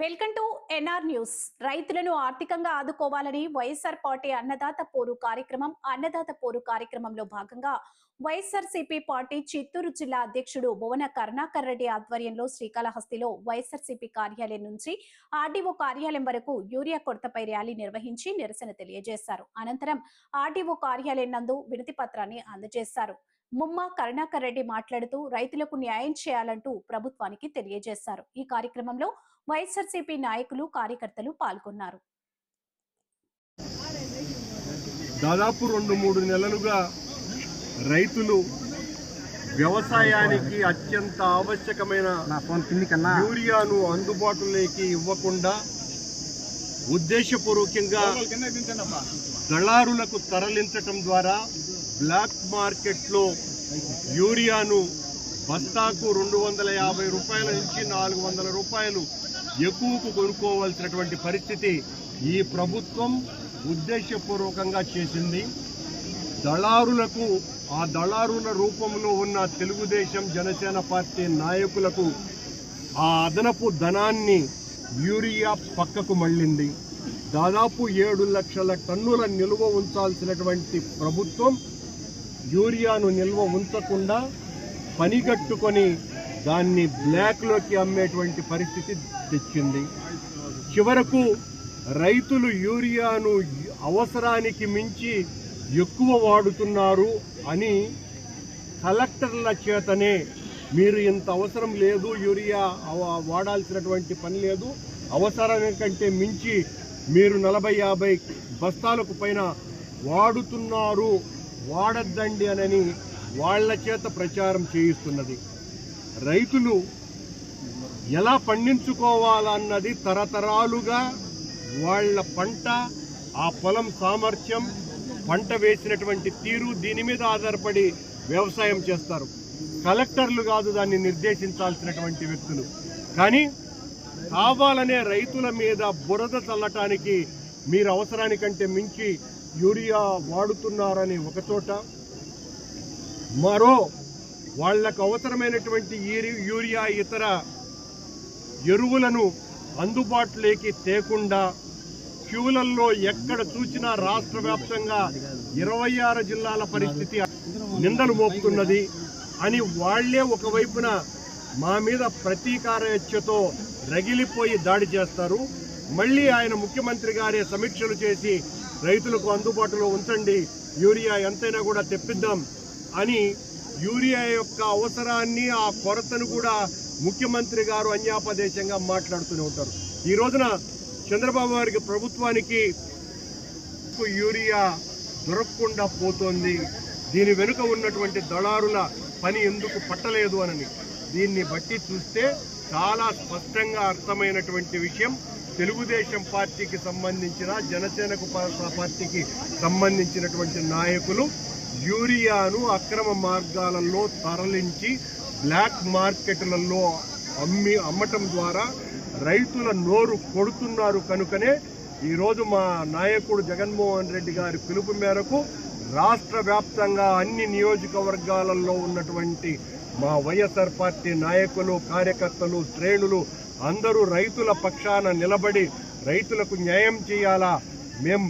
Welcome to NR news. రైతులను ఆర్థికంగా ఆదుకోవాలని వైఎస్ఆర్ పార్టీ అన్నదాత పోరు కార్యక్రమం అన్నదాత పోరు కార్యక్రమంలో భాగంగా వైఎస్ఆర్సీపీ పార్టీ చిత్తూరు జిల్లా అధ్యక్షుడు భువన కరుణాకర్ రెడ్డి ఆధ్వర్యంలో శ్రీకాళహస్తిలో వైఎస్ఆర్సీపీ కార్యాలయం నుంచి ఆర్డీఓ కార్యాలయం వరకు యూరియా కొరతపై ర్యాలీ నిర్వహించి నిరసన తెలియజేశారు. అనంతరం ఆర్డీఓ కార్యాలయం నందు వినతి పత్రాన్ని అందజేశారు. ముమ్మ కరుణాకర్ రెడ్డి మాట్లాడుతూ రైతులకు న్యాయం చేయాలంటూ ప్రభుత్వానికి తెలియజేశారు. ఈ కార్యక్రమంలో వైఎస్ఆర్సీపీ నాయకులు కార్యకర్తలు పాల్గొన్నారు. దాదాపు రెండు మూడు నెలలుగా రైతులు వ్యవసాయానికి అత్యంత ఆవశ్యకమైన యూరియాను అందుబాటులోకి ఇవ్వకుండా ఉద్దేశపూర్వకంగా దళారులకు తరలించటం ద్వారా బ్లాక్ మార్కెట్లో యూరియాను బస్తాకు రెండు వందల యాభై రూపాయల నుంచి నాలుగు వందల రూపాయలు ఎక్కువకు కొనుక్కోవాల్సినటువంటి పరిస్థితి ఈ ప్రభుత్వం ఉద్దేశపూర్వకంగా చేసింది. దళారులకు ఆ దళారుల రూపంలో ఉన్న తెలుగుదేశం జనసేన పార్టీ నాయకులకు ఆ అదనపు ధనాన్ని యూరియా పక్కకు మళ్ళింది. దాదాపు ఏడు లక్షల టన్నుల నిల్వ ఉంచాల్సినటువంటి ప్రభుత్వం యూరియాను నిల్వ ఉంచకుండా పనిగట్టుకొని దాన్ని బ్లాక్లోకి అమ్మేటువంటి పరిస్థితి తెచ్చింది. చివరకు రైతులు యూరియాను అవసరానికి మించి ఎక్కువ వాడుతున్నారు అని కలెక్టర్ల చేతనే మీరు ఇంత అవసరం లేదు యూరియా వాడాల్సినటువంటి పని లేదు అవసరం కంటే మించి మీరు నలభై యాభై బస్తాలకు పైన వాడుతున్నారు వాడద్దండి అనని వాళ్ళ చేత ప్రచారం చేయిస్తున్నది. రైతులు ఎలా పండించుకోవాలన్నది తరతరాలుగా వాళ్ళ పంట ఆ పొలం సామర్థ్యం పంట వేసినటువంటి తీరు దీని మీద ఆధారపడి వ్యవసాయం చేస్తారు. కలెక్టర్లు కాదు దాన్ని నిర్దేశించాల్సినటువంటి వ్యక్తులు. కానీ కావాలనే రైతుల మీద బురద చల్లటానికి మీరు అవసరానికంటే మించి యూరియా వాడుతున్నారని ఒకచోట మరో వాళ్ళకు అవసరమైనటువంటి యూరియా ఇతర ఎరువులను అందుబాటులోకి తేకుండా క్యూలల్లో ఎక్కడ చూసినా రాష్ట్ర వ్యాప్తంగా ఇరవై ఆరు జిల్లాల పరిస్థితి నిందలు మోపుతున్నది అని వాళ్ళే ఒకవైపున మా మీద ప్రతీకార హత్యతో రగిలిపోయి దాడి చేస్తారు. మళ్ళీ ఆయన ముఖ్యమంత్రి గారే సమీక్షలు చేసి రైతులకు అందుబాటులో ఉంచండి. యూరియా ఎంతైనా కూడా తెప్పిద్దాం అని యూరియా యొక్క అవసరాన్ని ఆ కొరతను కూడా ముఖ్యమంత్రి గారు అన్యాపదేశంగా మాట్లాడుతూనే ఉంటారు. ఈ రోజున చంద్రబాబు గారికి ప్రభుత్వానికి యూరియా దొరకకుండా పోతోంది. దీని వెనుక ఉన్నటువంటి దళారుల పని ఎందుకు పట్టలేదు అని దీన్ని బట్టి చూస్తే చాలా స్పష్టంగా అర్థమైనటువంటి విషయం. తెలుగుదేశం పార్టీకి సంబంధించిన జనసేనకు పార్టీకి సంబంధించినటువంటి నాయకులు యూరియాను అక్రమ మార్గాలలో తరలించి బ్లాక్ మార్కెట్లలో అమ్మి అమ్మటం ద్వారా రైతుల నోరు కొడుతున్నారు కనుకనే ఈరోజు మా నాయకుడు జగన్మోహన్ రెడ్డి గారి పిలుపు మేరకు రాష్ట్ర వ్యాప్తంగా అన్ని నియోజకవర్గాలలో ఉన్నటువంటి మా వైఎస్ఆర్ పార్టీ నాయకులు కార్యకర్తలు శ్రేణులు అందరూ రైతుల పక్షాన నిలబడి రైతులకు న్యాయం చేయాలా? మేం